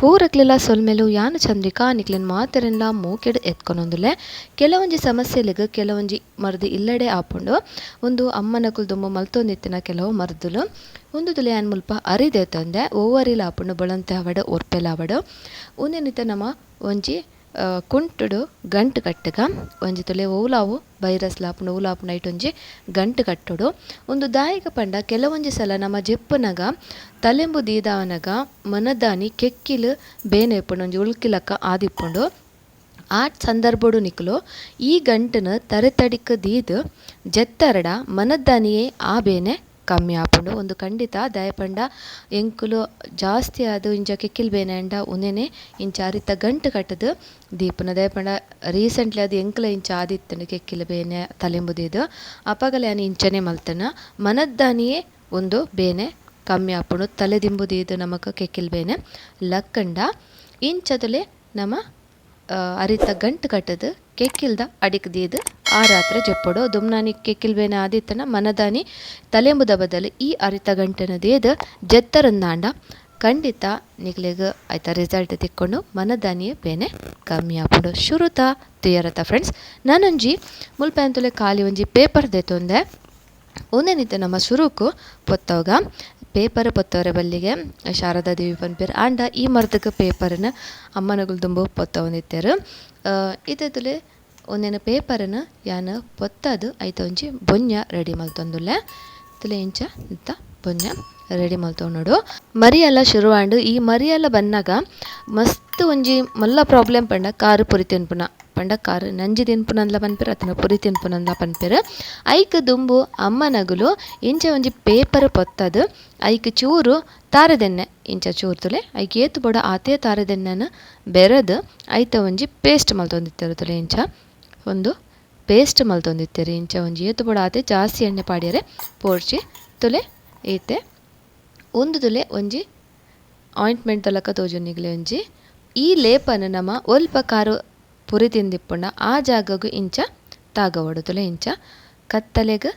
ಪೂರಕ್ಲೆಲ ಸೊಲ್ಮೆಲು ಯಾನ್ ಚಂದ್ರಿಕಾ ನಿಕ್ಲೆನ್ ಮಾತೆರೆನ್ಲ ಮೂಕೆಡ್ ಎತ್ಕೊನೊಂದುಲ್ಲೆ. ಕೆಲವೊಂಜಿ ಸಮಸ್ಯೆಲೆಗ್ ಕೆಲವೊಂಜಿ ಮರ್ದ್ ಇಲ್ಲಡೆ ಆಪುಂಡು. ಉಂದು ಅಮ್ಮನಕುಲು ದುಂಬು ಮಲ್ತೊಂದಿತ್ತಿನ ಕೆಲವು ಮರ್ದುಲು. ಉಂದುದುಲೆ ಯಾನ್ ಮುಲ್ಪ ಅರಿದೆತೊಂದೆ ಒವ್ವರಿಲ ಆಪುಂಡು ಬಳಂತೆ ಆವಡ್ ಒರ್ಪೆಲ ಆವಡ್ ನಿತ್ತ ನಮ ಒಂಜಿ ಕುಂಟುಡು, ಗಂಟು ಕಟ್ಟಕ ಒಂಜಿ ತೊಲೆ ಓಲಾವು ವೈರಸ್ ಲಾಪುಂಡು ಐಟ್ ಒಂಜಿ ಗಂಟು ಕಟ್ಟುಡು. ಉಂದು ದಾಯಕ ಪಂಡ, ಕೆಲವೊಂಜಿ ಸಲ ನಮ ಜೆಪ್ಪುನಗ, ತಲೆಂಬು ದೀದಾವನಗ, ಮನದಾನಿ, ಕೆಕ್ಕಿಲ್, ಬೇನೆ ಇಪ್ಪುಂಡು, ಒಂಜಿ ಉಳ್ಕಿಲಕ್ಕ ಆದಿಪ್ಪುಂಡು. ಆ ಸಂದರ್ಭಡು ನಿಕ್ಲು, ಈ ಗಂಟುನು ತರೆತಡಿಕ ದೀದ್, ಜೆತ್ತರಡ ಮನದಾನಿಯೇ ಆ ಬೇನೆ ಕಮ್ಮಿ ಆಪುಂಡು ಒಂದು ಖಂಡಿತ ದಯಪಂಡ ಎಂಕುಲು ಜಾಸ್ತಿ ಆದು ಇಂಚ ಕೆಕ್ಕಿಲ್ ಬೇನೆ ಉನೆನೆ ಇಂಚ ಅರಿತ ಗಂಟು ಕಟ್ಟದು. ದೀಪನ ದಾಯಪಂಡ ರೀಸೆಂಟ್ಲಿ ಅದು ಎಂಕುಲ ಇಂಚ ಆದಿತ್ತುಂಡು ಕೆಕ್ಕಿಲ್ ಬೇನೆ ತಲೆಂಬುದಿದು. ಅಪಗಲೆ ಅನಿ ಇಂಚನೆ ಮಲ್ತನ. ಮನದ್ದಾನಿಯೇ ಒಂದು ಬೇನೆ ಕಮ್ಮಿ ಆಪುಂಡು ತಲೆ ದಿಂಬು ದೀದ್ ನಮಕ್ ಕೆಕ್ಕಿಲ್ ಬೇನೆ ಲಕ್ಕಂಡ, ಇಂಚದಲೆ ನಮ ಅರಿತ ಗಂಟು ಕಟ್ಟದು, ಕೆಕ್ಕಿಲ್ದ ಅಡಿಕ್ ದೀದ್, ಆ ರಾತ್ರಿ ಜೆಪ್ಪೊಡು. ದುಮ್ನಾನಿ ಕೆಕ್ಕಿಲ್ ಬೇನೆ ಆದಿತ್ತನ, ಮನದಾನಿ ತಲೆಂಬುದ ಬದಲು ಈ ಅರಿತ ಗಂಟೆನ ದೇದ್ ಜೆತ್ತರಂದಾಂಡ ಖಂಡಿತ ನಿಗ್ಲೆಗ ಐತ ರಿಸಲ್ಟ್ ತಿಕ್ಕೊಂಡು ಮನದಾನಿಯ ಬೇನೆ ಕಮ್ಮಿ ಆಪುಂಡು ಶುರುತ ತುಯರತ ಫ್ರೆಂಡ್ಸ್ ನಾನೊಂಜಿ ಮುಲ್ಪ ಎಂತುಲೆ ಖಾಲಿ ಒಂಜಿ ಪೇಪರ್ ದೆತೊಂದೆ. ಉಂದೆನಿತ ನಮ್ಮ ಶುರುಕು ಪೊತ್ತವಗ ಪೇಪರ್ ಪೊತ್ತವರೆ ಬಲ್ಲಿಗೆ, ಶಾರದಾ ದೇವಿ ಪನ್ಪೇರ್ ಆಂಡ ಈ ಮರದಕ್ಕೆ ಪೇಪರ್ನ ಅಮ್ಮನಗುಲು ದುಂಬು ಪೊತ್ತ ಒಂದಿತ್ತೆರ್ ಇತ್ತೆದುಲೆ ಒಂದೆನ ಪೇಪರ್ನ ಯಾನ್ ಪೊತ್ತದ್ ಐತ ಒಂಜಿ ಬೊಂಜ ರೆಡಿ ಮಲ್ತೊಂದುಲ್ಲೆ ಇತ್ತೆಲೆ ಇಂಚ ಇಂತ ಬೊನ್ಯ ರೆಡಿ ಮಲ್ತೊಂದುಂಡು ಮರಿಯೆಲ್ಲ ಶುರುವಾಂಡು ಈ ಮರಿಯೆಲ್ಲ ಬಂದಾಗ ಮಸ್ತ್ ಒಂಜಿ ಮಲ್ಲ ಪ್ರಾಬ್ಲಮ್ ಪಂಡ ಕಾರು ಪುರಿ ತಿನ್ಪುನ ಪಂಡ ಕಾರ್ ನಂಜಿ ತಿನ್ಪುನಂದ್ಲ ಪನ್ಪೆರ್, ಅತನ ಪುರಿ ತಿನ್ಪುನಂದ್ಲ ಪನ್ಪೆರ್. ಐಕ್ ದುಂಬು ಅಮ್ಮನಗುಲು ಇಂಚ ಒಂಜಿ ಪೇಪರ್ ಪೊತ್ತದು. ಐಕ್ ಚೂರು ತಾರದೆನ್ನೆ, ಇಂಚ ಚೂರು ತುಲೆ. ಐಕ್ ಏತ್ ಬೋಡ ಆತೆ ತಾರದೆನ್ನನ ಬೆರೆದ್, ಐತ ಒಂಜಿ ಪೇಸ್ಟ್ ಮಲ್ತೊಂದಿತ್ತೆರ್ ತುಲೆ ಇಂಚ. ಒಂದು ಪೇಸ್ಟ್ ಮಲ್ತೊಂದಿತ್ತೆರ್ ಇಂಚ ಒಂಜಿ ಏತ್ ಬೋಡ ಆತೆ ಜಾಸ್ತಿ ಎಣ್ಣೆ ಪಾಡ್ಯರೆ ಪೋರ್ಚಿ ತುಲೆ, ಏತೆ. ಒಂದು ತುಲೆ ಒಂಜಿ ಆಯಿಂಟ್ಮೆಂಟ್ ತಲಕ ತೋಜೊಂದಿಗ್ಲೆ ಒಂಜಿ. ಈ ಲೇಪನ ನಮ ಒಲ್ಪ ಕಾರು ಪುರಿ ತಿಂದಿಪ್ಪುಂಡ ಆ ಜಾಗಗ್ ಇಂಚ ತಾಗ ಇಂಚ. ಕತ್ತಲೆಗ್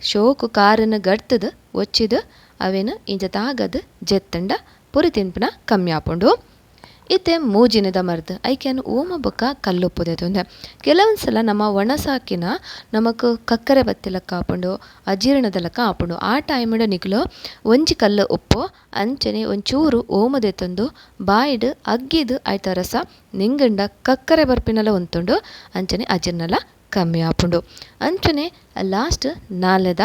ಶೋಕು ಕಾರುನ ಗಡ್ತದ, ಒಚ್ಚಿದ್, ಅವೆನ್ ಇಂಚ ತಾಗದ, ಜೆತ್ತಂಡ ಪುರಿ ತಿನ್ಪುನ ಕಮ್ಮಿ ಆಪುಂಡು ಇತ್ತೆ ಮೂಜಿನದ ಮರ್ದ್. ಐಕೆನ್ ಓಮ ಬೊಕ ಕಲ್ಲೊಪ್ಪುದೆ ದೆತೊಂದೆ ಕೆಲವೊಂದು ಸಲ ನಮ್ಮ ಒಣಸಾಕಿನ ನಮಕ್ ಕಕ್ಕರೆ ಬತ್ತಿಲಕ ಆಪುಂಡು, ಅಜೀರ್ಣದ ಲಕ ಆಪುಂಡು. ಆ ಟೈಮಡು ನಿಕ್ಲು ಒಂಜಿ ಕಲ್ಲು ಉಪ್ಪು ಅಂಚನೆ ಒಂಚೂರು ಓಮದೆ ತಂದು ಬಾಯ್ಡ್ ಅಗ್ಗಿದು ಐತ ರಸ, ನಿಂಗಂಡ ಕಕ್ಕರೆ ಬರ್ಪಿನಲ ಉಂತುಂಡು ಅಂಚನೆ ಅಜೀರ್ಣಲ ಕಮ್ಮಿ ಆಪುಂಡು. ಅಂಚನೆ ಲಾಸ್ಟ್ ನಾಲೆದ,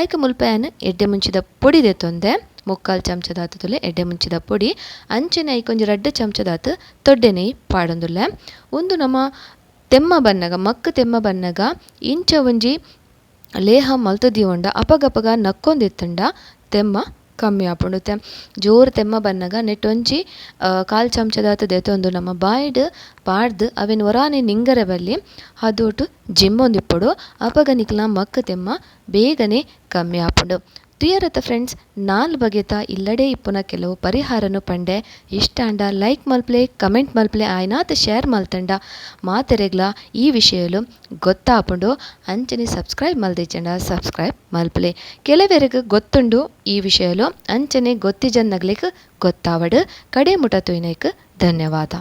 ಐಕ್ ಮುಲ್ಪಾಯನ್ನು ಎಡ್ಡೆ ಮುಂಚಿದ ಪೊಡಿ ದೆತೊಂದೆ ಮುಕ್ಕಾಲ್ ಚಮಚದ ತುಲೆ ಎಡ್ಡೆ ಮುಂಚಿದ ಪೊಡಿ, ಅಂಚನೆ ಐಕೊಂಜಿ ರಡ್ಡ್ ಚಮಚದಾತ್ ತೊಡ್ಡೆ ನೆಯ್ ಪಾಡೊಂದುಲ್ಲೆ. ಉಂದು ನಮ್ಮ ತೆಮ್ಮ ಬನ್ನಗ ಮಕ್ಕ ತೆಮ್ಮ ಬನ್ನಗ ಇಂಚ ಒಂಜಿ ಲೇಹ ಮಲ್ತೊಂದಿವಂಡ ಅಪಗಪಗ ನಕ್ಕೊಂದಿತ್ತಂಡ ತೆಮ್ಮ ಕಮ್ಮಿ ಆಪುಂಡು ತೆ ಜೋರು ತೆಮ್ಮ ಬನ್ನಗ ನೆಟ್ಟೊಂಜಿ ಕಾಲು ಚಮಚದಾತ ಚಮಚದಾತ್ ನಮ್ಮ ನಮ ಬಾಯ್ಡ್, ಪಾಡ್ದು, ಅವೆನ್ ಒರಾನೆ ನಿಂಗರೆ ಬಲ್ಲಿ ಅದೋಟು ಜಿಮ್ಮೊಂದಿಪ್ಪಡು, ಅಪಗ ನಿಕ್ಲ ಮಕ್ ತೆಮ್ಮ ಬೇಗನೆ ಕಮ್ಮಿ ಆಪುಂಡು. ತುಯರತ ಫ್ರೆಂಡ್ಸ್ ನಾಲ್ ಬಗೆತ ಇಲ್ಲಡೆ ಇಪ್ಪುನ ಕೆಲವು ಪರಿಹಾರನು ಪಂಡೆ. ಇಷ್ಟಾಂಡ ಲೈಕ್ ಮಲ್ಪ್ಲೆ ಕಮೆಂಟ್ ಮಲ್ಪ್ಲೆ, ಆಯ್ನಾತ್ ಶೇರ್ ಮಲ್ತಂಡ. ಮಾತೆರೆಗ್ಲ, ಈ ವಿಷಯಲು ಗೊತ್ತಾಪುಂಡು. ಅಂಚನೆ ಸಬ್ಸ್ಕ್ರೈಬ್ ಮಲ್ದಿಚ್ಚಂಡ ಸಬ್ಸ್ಕ್ರೈಬ್ ಮಲ್ಪ್ಲೆ. ಕೆಲವೆರೆಗೆ ಗೊತ್ತುಂಡು ಈ ವಿಷಯಲು ಅಂಚನೆ ಗೊತ್ತಿಜನ್ನಗ್ಲಿಕ್ಕೆ ಗೊತ್ತಾವಡು. ಕಡೆ ಮುಟ ಧನ್ಯವಾದ.